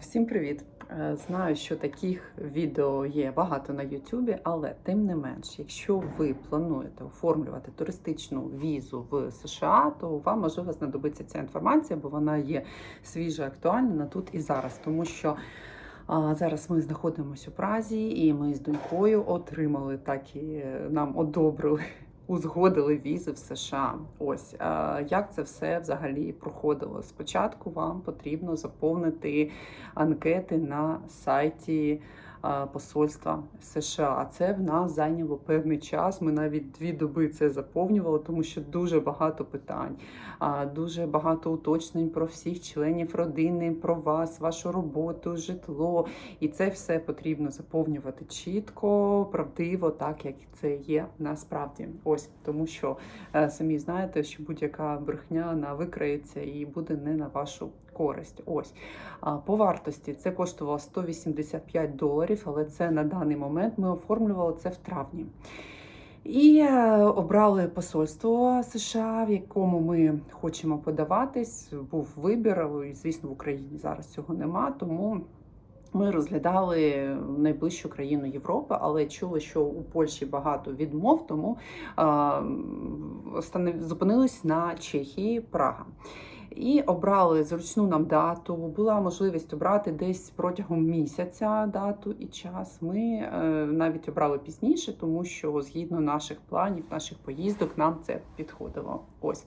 Всім привіт! Е, Знаю, що таких відео є багато на Ютубі, але тим не менш, якщо ви плануєте оформлювати туристичну візу в США, то вам можливо знадобиться ця інформація, бо вона є свіжа, актуальна на тут і зараз, тому що. А зараз ми знаходимося у Празі, і ми з донькою отримали так і е, нам одобрили, узгодили візи в США. Ось а, як це все взагалі проходило. Спочатку вам потрібно заповнити анкети на сайті посольства США. Це в нас зайняло певний час. Ми навіть дві доби це заповнювали, тому що дуже багато питань, дуже багато уточнень про всіх членів родини, про вас, вашу роботу, житло. І це все потрібно заповнювати чітко, правдиво, так як це є насправді. Ось тому, що е, самі знаєте, що будь-яка брехня вона викриється і буде не на вашу користь. Ось по вартості це коштувало 185 доларів, але це на даний момент ми оформлювали це в травні. І е, обрали посольство США, в якому ми хочемо подаватись. Був вибір, і звісно, в Україні зараз цього нема, тому. Ми розглядали найближчу країну Європи, але чули, що у Польщі багато відмов, тому остане- зупинились на Чехії, Прага. І обрали зручну нам дату. Була можливість обрати десь протягом місяця дату і час. Ми е, навіть обрали пізніше, тому що згідно наших планів, наших поїздок, нам це підходило. Ось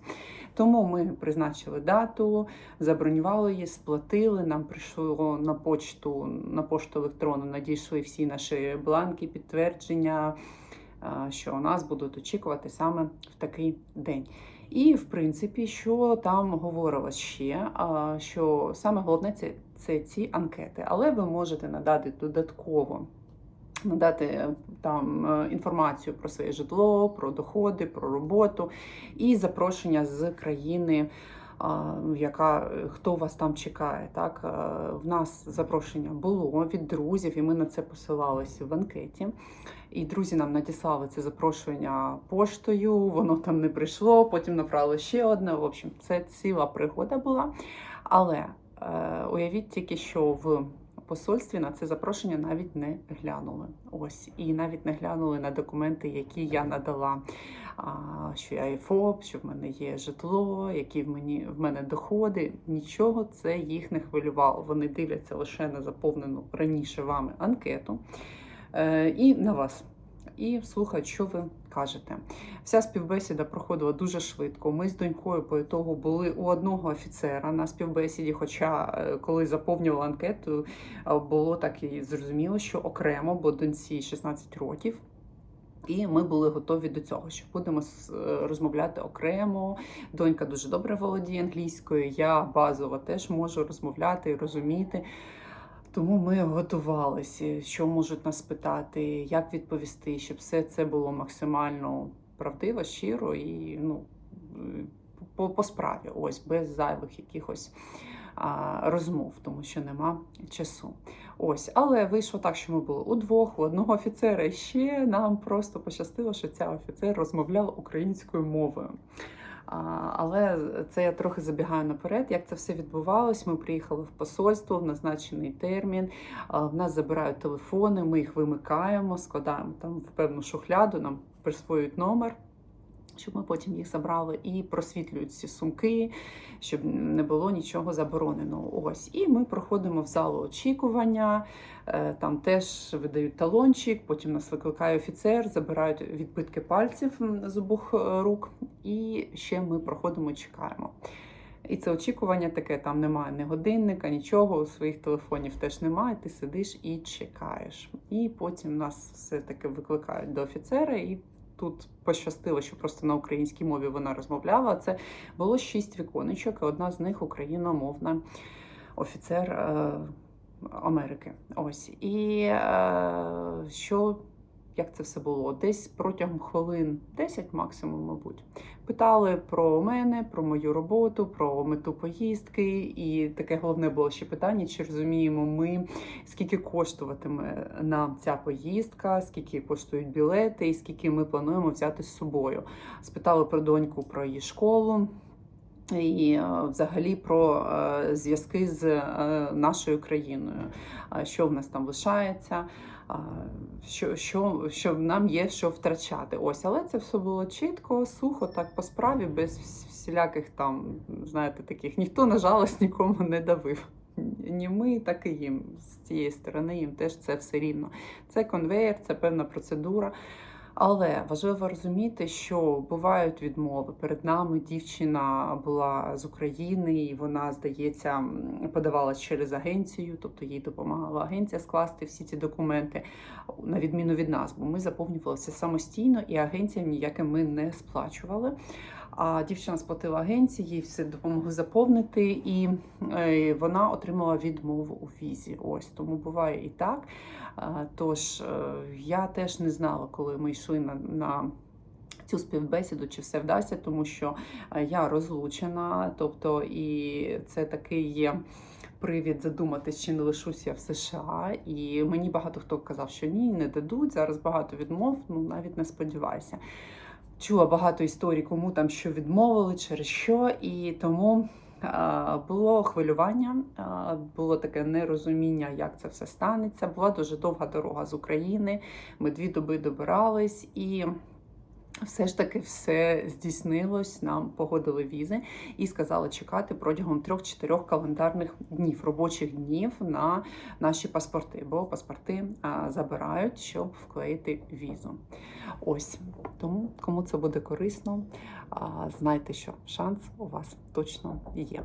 тому ми призначили дату, забронювали її, сплатили. Нам прийшло на почту, на пошту електронну надійшли всі наші бланки, підтвердження, що нас будуть очікувати саме в такий день. І, в принципі, що там говорилось ще, що саме головне це, це ці анкети, але ви можете надати додатково. Надати е, там е, інформацію про своє житло, про доходи, про роботу і запрошення з країни, яка хто вас там чекає. Так Е, в нас запрошення було від друзів, і ми на це посилалися в анкеті. І друзі нам надіслали це запрошення поштою, воно там не прийшло, потім направили ще одне. В общем, це ціла пригода була. Але е, уявіть тільки, що в посольстві на це запрошення навіть не глянули. Ось і навіть не глянули на документи, які я надала. Що я є ФОП, що в мене є житло, які в мені в мене доходи. Нічого це їх не хвилювало. Вони дивляться лише на заповнену раніше вами анкету е, і на вас. І слухають, що ви кажете. Вся співбесіда проходила дуже швидко. Ми з донькою по ітогу були у одного офіцера на співбесіді. Хоча, е, коли заповнювала анкету, е, було так і зрозуміло, що окремо, бо доньці 16 років. І ми були готові до цього, що будемо е, розмовляти окремо. Донька дуже добре володіє англійською. Я базово теж можу розмовляти і розуміти. Тому ми готувалися, що можуть нас питати, як відповісти, щоб все це було максимально правдиво, щиро і ну, по, справі, ось без зайвих якихось а, розмов, тому що нема часу. Ось, але вийшло так, що ми були удвох, у одного офіцера і ще нам просто пощастило, що ця офіцер розмовляла українською мовою. Але це я трохи забігаю наперед. Як це все відбувалось? Ми приїхали в посольство в назначений термін. В нас забирають телефони, ми їх вимикаємо, складаємо там в певну шухляду, нам присвоюють номер. Щоб ми потім їх забрали і просвітлюють ці сумки, щоб не було нічого забороненого. Ось і ми проходимо в залу очікування. Е, Там теж видають талончик, потім нас викликає офіцер, забирають відбитки пальців з обох е, рук, і ще ми проходимо чекаємо. І це очікування таке: там немає ні годинника, нічого, своїх телефонів теж немає. Ти сидиш і чекаєш. І потім нас все-таки викликають до офіцера, і тут пощастило, що просто на українській мові вона розмовляла. Це було шість віконечок, і одна з них україномовна офіцер е, Америки. Ось і е, що. Як це все було? Десь протягом хвилин 10 максимум, мабуть. Питали про мене, про мою роботу, про мету поїздки. І таке головне було ще питання: чи розуміємо ми, скільки коштуватиме нам ця поїздка, скільки коштують білети, і скільки ми плануємо взяти з собою. Спитали про доньку, про її школу. І е, взагалі про е, зв'язки з е, нашою країною, що в нас там лишається, що, що, що нам є що втрачати. Ось, але це все було чітко, сухо, так по справі, без всіляких там, знаєте, таких ніхто на жалость нікому не давив. Ні ми, так і їм з цієї сторони їм теж це все рівно. Це конвейер, це певна процедура. Але важливо розуміти, що бувають відмови. Перед нами дівчина була з України, і вона, здається, подавалась через агенцію, тобто їй допомагала агенція скласти всі ці документи, на відміну від нас, бо ми заповнювалися самостійно, і агенціям ніяке ми не сплачували. А дівчина сплатила агенції, їй все допомогли заповнити, і е, вона отримала відмову у візі. Ось тому буває і так. Тож е, я теж не знала, коли ми йшли на, на цю співбесіду, чи все вдасться, тому що е, я розлучена, тобто і це такий є. Привід задуматись, чи не лишусь я в США, і мені багато хто казав, що ні, не дадуть. Зараз багато відмов, ну навіть не сподіваюся. Чула багато історій, кому там що відмовили, через що, і тому було хвилювання, було таке нерозуміння, як це все станеться. Була дуже довга дорога з України. Ми дві доби добирались і. Все ж таки все здійснилось. Нам погодили візи і сказали чекати протягом 3-4 календарних днів, робочих днів на наші паспорти, бо паспорти забирають, щоб вклеїти візу. Ось тому, кому це буде корисно, знайте, що шанс у вас точно є.